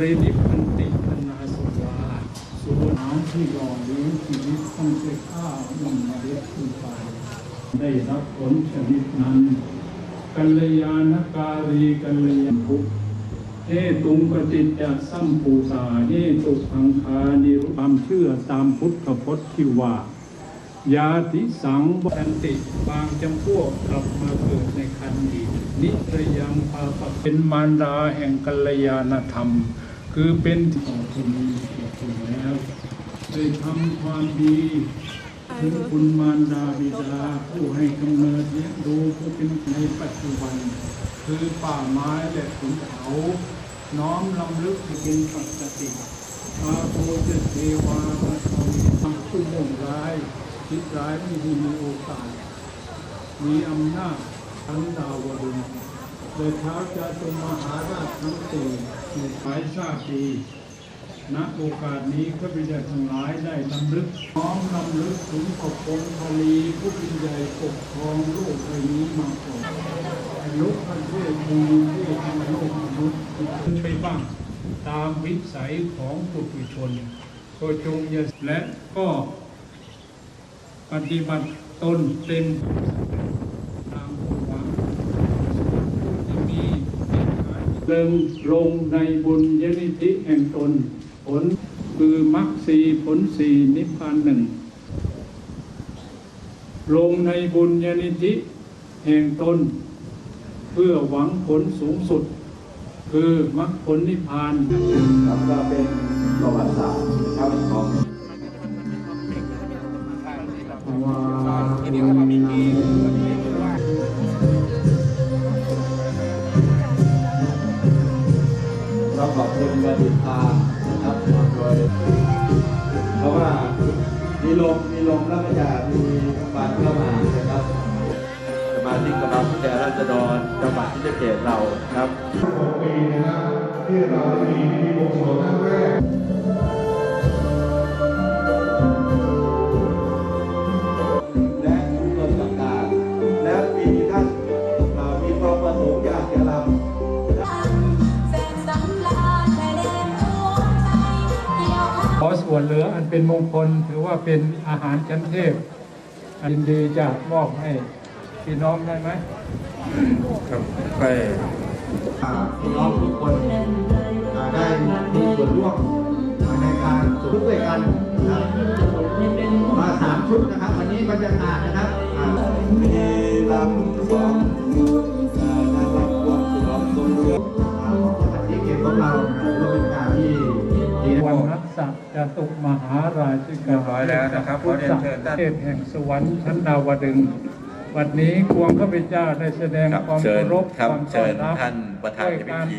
รินิพันติธนาสุวาสุน้ำที่หล่อเลี้ยงชีวิตต้องใช้ข้าวนำมาเลี้ยงขึ้นไป ได้รับผลชนิดนั้นกัลยาณการีกัลยาณุเอตุงปฏิจจสัมปูตาเอตุพังคานิรุความเชื่อตามพุทธพจน์ที่ว่า ยาติสังบันติบางจำพวกกลับมาเกิดในคันดีกนิตยังปาปะเป็นมารดาแห่งกัลยาณธรรม คือเป็นที่ของคุณมีเกียรติแล้วได้ทำความดีถึงคุณมารดาบิดาผู้ให้กำเนิดเลี้ยงดูผู้เป็นในปัจจุบัน คือป่าไม้และขุนเขาน้อมลำลึกให้เป็นปกติอาโภจเทวามาทำทำผู้มุ่งร้าย คิดร้ายไม่มีมีโอกาส มีอำนาจทั้งดาวดึงส์โดยเท้าจะจงมหาราชทั้งสี่ในสายชาติดีณโอกาสนี้ข้าพเจ้าทั้งหลายได้ลำลึกน้อมลำลึกถึงพระองค์พลีผู้เป็นใหญ่ปกครองโลกใบนี้มาก่อนยกประเทศมีเทศในโลกมนุษย์ขึ้นไปบ้างตามวิสัยของปุถุชนก็จงย่าและก็ ปฏิบัติตนเป็นตามความหวังที่มีเริงลงในบุญยนิธิแห่งตน ผลคือมรรคสีผลสีนิพพานหนึ่ง ลงในบุญยนิธิแห่งตน เพื่อหวังผลสูงสุด คือมรรคผลนิพพานครับก็เป็นประวัติศาสตร์นะครับของ ขอบคุณกติตานะครับโดยเพราะว่ามีลมมีลมแล้วก็จะมีฟันเข้ามานะครับสมาชิกสภาผู้แทนราษฎรจังหวัดที่จะเขตเราครับ6ปีนะครับที่เรามีพิธีบวงสรวงครั้งแรก อส่วนเหลืออันเป็นมงคลถือว่าเป็นอาหารชั้นเทพยินดีจะมอบให้พี่น้องได้ไหมครับไปพี่น้องทุกคน นนักสัตว์จตุมหาราชิกาเรียบร้อยแล้วนะครับขอเรียนเชิญท่านเทพแห่งสวรรค์ชั้นดาวดึงส์วันนี้ควงข้าพเจ้าได้แสดงครับความเชิเคาญรพครับความต้เชิอนญรับท่านประธานด้วยในพิการธี